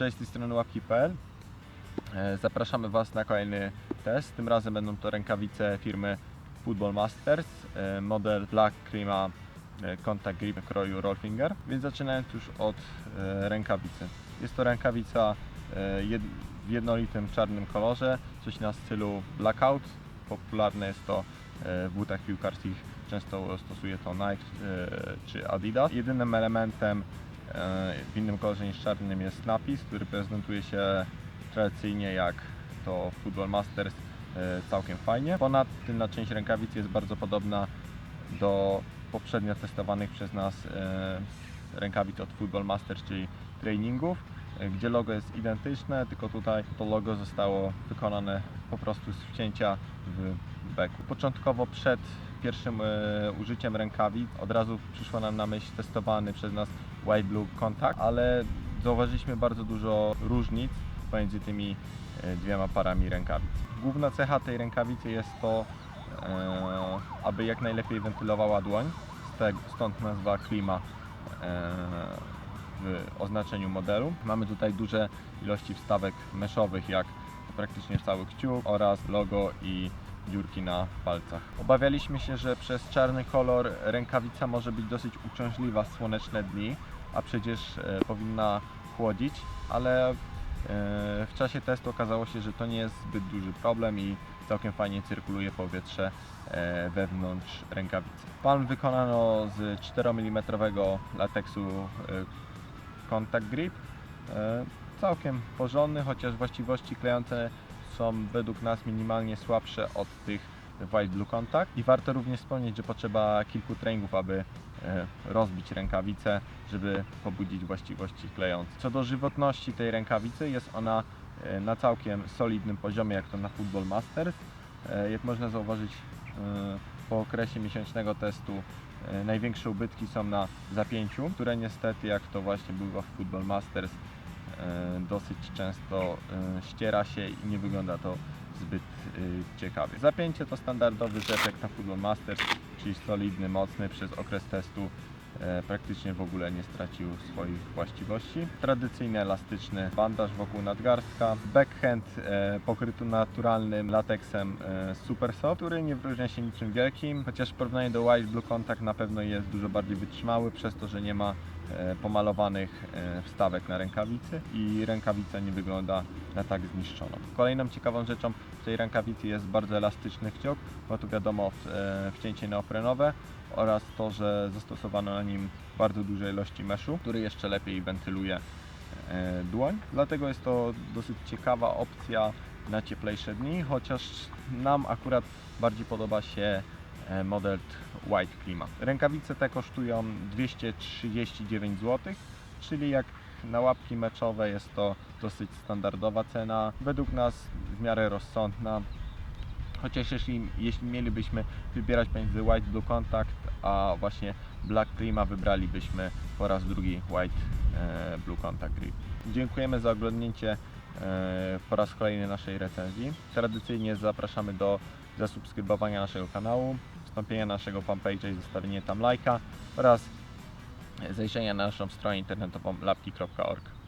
Cześć, z tej strony łapki.pl. E, Zapraszamy Was na kolejny test. Tym razem będą to rękawice firmy Football Masters, e, model Black Clima e, Contact Grip kroju Rollfinger. Więc zaczynając już od rękawicy. Jest to rękawica w jednolitym czarnym kolorze, coś na stylu blackout. Popularne jest to w butach piłkarskich, często stosuje to Nike czy Adidas. Jedynym elementem w innym kolorze niż czarnym jest napis, który prezentuje się tradycyjnie jak to Football Masters e, całkiem fajnie. Ponadto część rękawicy jest bardzo podobna do poprzednio testowanych przez nas e, rękawic od Football Masters, czyli trainingów, e, gdzie logo jest identyczne, tylko tutaj to logo zostało wykonane po prostu z wcięcia w beku. Początkowo przed pierwszym e, użyciem rękawic od razu przyszło nam na myśl testowany przez nas White Blue Contact, ale zauważyliśmy bardzo dużo różnic pomiędzy tymi e, dwiema parami rękawic. Główna cecha tej rękawicy jest to, e, aby jak najlepiej wentylowała dłoń, stąd nazwa klima w oznaczeniu modelu. Mamy tutaj duże ilości wstawek meszowych, jak praktycznie cały kciuk oraz logo i dziurki na palcach. Obawialiśmy się, że przez czarny kolor rękawica może być dosyć uciążliwa w słoneczne dni, a przecież e, powinna chłodzić, ale e, w czasie testu okazało się, że to nie jest zbyt duży problem i całkiem fajnie cyrkuluje powietrze e, wewnątrz rękawicy. Palm wykonano z 4 mm lateksu Contact Grip. Całkiem porządny, chociaż właściwości klejące są według nas minimalnie słabsze od tych White Blue Contact. I warto również wspomnieć, że potrzeba kilku treningów, aby e, rozbić rękawicę, żeby pobudzić właściwości klejące. Co do żywotności tej rękawicy, jest ona e, na całkiem solidnym poziomie, jak to na Football Masters. E, Jak można zauważyć po okresie miesięcznego testu, największe ubytki są na zapięciu, które niestety, jak to właśnie bywa w Football Masters, dosyć często e, ściera się i nie wygląda to zbyt e, ciekawie. Zapięcie to standardowy rzepek na Football Masters, czyli solidny, mocny przez okres testu e, praktycznie w ogóle nie stracił swoich właściwości. Tradycyjny elastyczny bandaż wokół nadgarstka, backhand e, pokryty naturalnym lateksem e, Super Soft, który nie wyróżnia się niczym wielkim, chociaż w porównaniu do White Blue Contact na pewno jest dużo bardziej wytrzymały przez to, że nie ma e, pomalowanych e, wstawek na rękawicy i rękawica nie wygląda na tak zniszczoną. Kolejną ciekawą rzeczą w tej rękawicy jest bardzo elastyczny kciuk, bo tu wiadomo e, wcięcie neoprenowe oraz to, że zastosowano na nim bardzo duże ilości meszu, który jeszcze lepiej wentyluje e, dłoń. Dlatego jest to dosyć ciekawa opcja na cieplejsze dni, chociaż nam akurat bardziej podoba się e, model White Klima. Rękawice te kosztują 239 zł, czyli jak na łapki meczowe jest to dosyć standardowa cena. Według nas w miarę rozsądna. Chociaż jeśli, jeśli mielibyśmy wybierać pomiędzy White Blue Contact a właśnie Black Klima, wybralibyśmy po raz drugi White e, Blue Contact Grip. Dziękujemy za oglądnięcie e, po raz kolejny naszej recenzji. Tradycyjnie zapraszamy do zasubskrybowania naszego kanału, wstąpienia na naszego fanpage'a i zostawienia tam lajka oraz zajrzenia na naszą stronę internetową lapki.org.